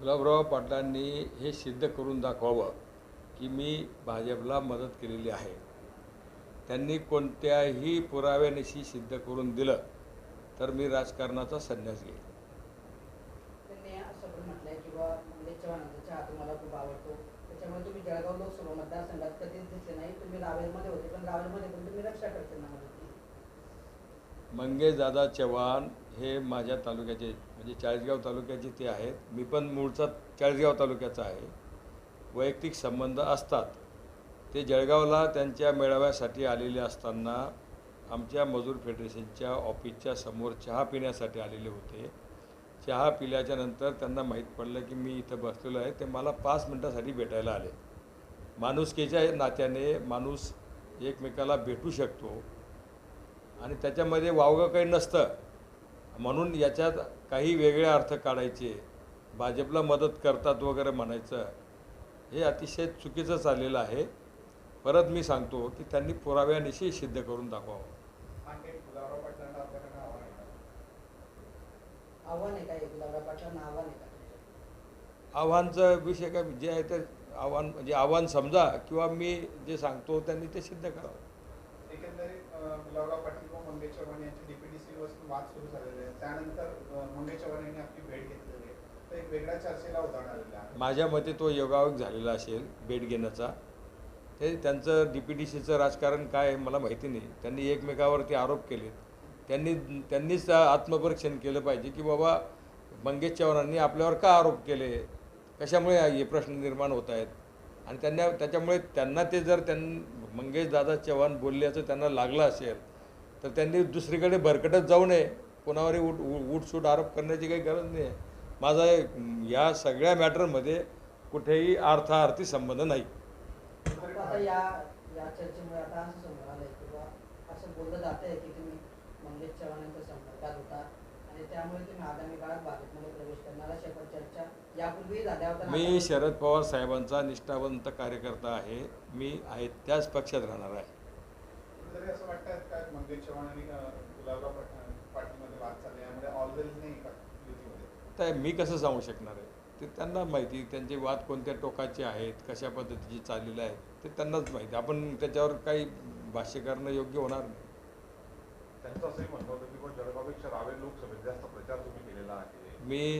गुलाबराव पाटलांनी हे सिद्ध करून दाखवावं की मी भाजपला मदत केलेली आहे. त्यांनी कोणत्याही पुराव्यानिशी सिद्ध करून दिलं तर मी राजकारणाचा संन्यास घेईन. मंगेश दादा चव्हाण हे माझ्या तालुक्याचे म्हणजे चाळीसगाव तालुक्याचे ते आहेत. मी पण मूळचा चाळीसगाव तालुक्याचा आहे. वैयक्तिक संबंध असतात. ते जळगावला त्यांच्या मेळाव्यासाठी आलेले असताना आमच्या मजूर फेडरेशनच्या ऑफिसच्या समोर चहा पिण्यासाठी आलेले होते. चहा पिल्याच्या नंतर त्यांना माहीत पडलं की मी इथं बसलेलो आहे. ते मला पाच मिनटासाठी भेटायला आले. माणुसकीच्या नात्याने माणूस एकमेकाला भेटू शकतो. आणि त्याच्यामध्ये वावगं काही नसतं. म्हणून याच्यात काही वेगळे अर्थ काढायचे. भाजपला मदत करतात वगैरे म्हणायचं हे अतिशय चुकीचं चाललेलं आहे. परत मी सांगतो की त्यांनी पुराव्यानिशी सिद्ध करून दाखवावं. आव्हानचा विषय काय? जे आहे ते आव्हान म्हणजे आव्हान समजा किंवा मी जे सांगतो त्यांनी ते सिद्ध करावं. वाद सुरू झालेले आहे. त्यानंतर मंगेश चव्हाण यांनी आपली भेट घेतलेली आहे. तर एक वेगळ्या चर्चेला उदाहरण आलेलं आहे. माझ्या मते तो योगायोग झालेला असेल भेट घेण्याचा. ते त्यांचं डी पी डी सीचं राजकारण काय आहे मला माहिती नाही. त्यांनी एकमेकावरती आरोप केले त्यांनी त्यांनीच आत्मपरीक्षण केलं पाहिजे की बाबा मंगेश चव्हाणांनी आपल्यावर का आरोप केले? कशामुळे हे प्रश्न निर्माण होत आहेत? आणि त्यांना त्याच्यामुळे त्यांना ते जर त्यां मंगेश दादा चव्हाण बोलल्याचं त्यांना लागलं असेल तर त्यांनी दुसरीकडे भरकटत जाऊ नये. कोणावरही उठ उठसूट आरोप करण्याची काही गरज नाही आहे. माझा या सगळ्या मॅटरमध्ये कुठेही अर्थार्थी संबंध नाही. आता या या चर्चेमुळे आता असं समोर आलंय की बा असं बोललं जात आहे की तुम्ही मंगेश चव्हाणांच्या संपर्कात होता आणि त्यामुळे तुम्ही आगामी काळात भाजपमध्ये प्रवेश करणार अशा पण चर्चा यापूर्वी झाल्या होत्या. मी शरद पवार साहेबांचा निष्ठावंत कार्यकर्ता आहे. मी आहे त्याच पक्षात राहणार आहे. तर मी कसं सांगू शकणार आहे? ते त्यांना माहिती त्यांचे वाद कोणत्या टोकाचे आहेत कशा पद्धतीचे चाललेले आहेत ते त्यांनाच माहिती. आपण त्याच्यावर काही भाष्य करणं योग्य होणार नाही. त्यांचं असंही म्हणणं होतं की पण जळगावपेक्षा रावेर लोकसभेत जास्त प्रचार तुम्ही केलेला आहे. मी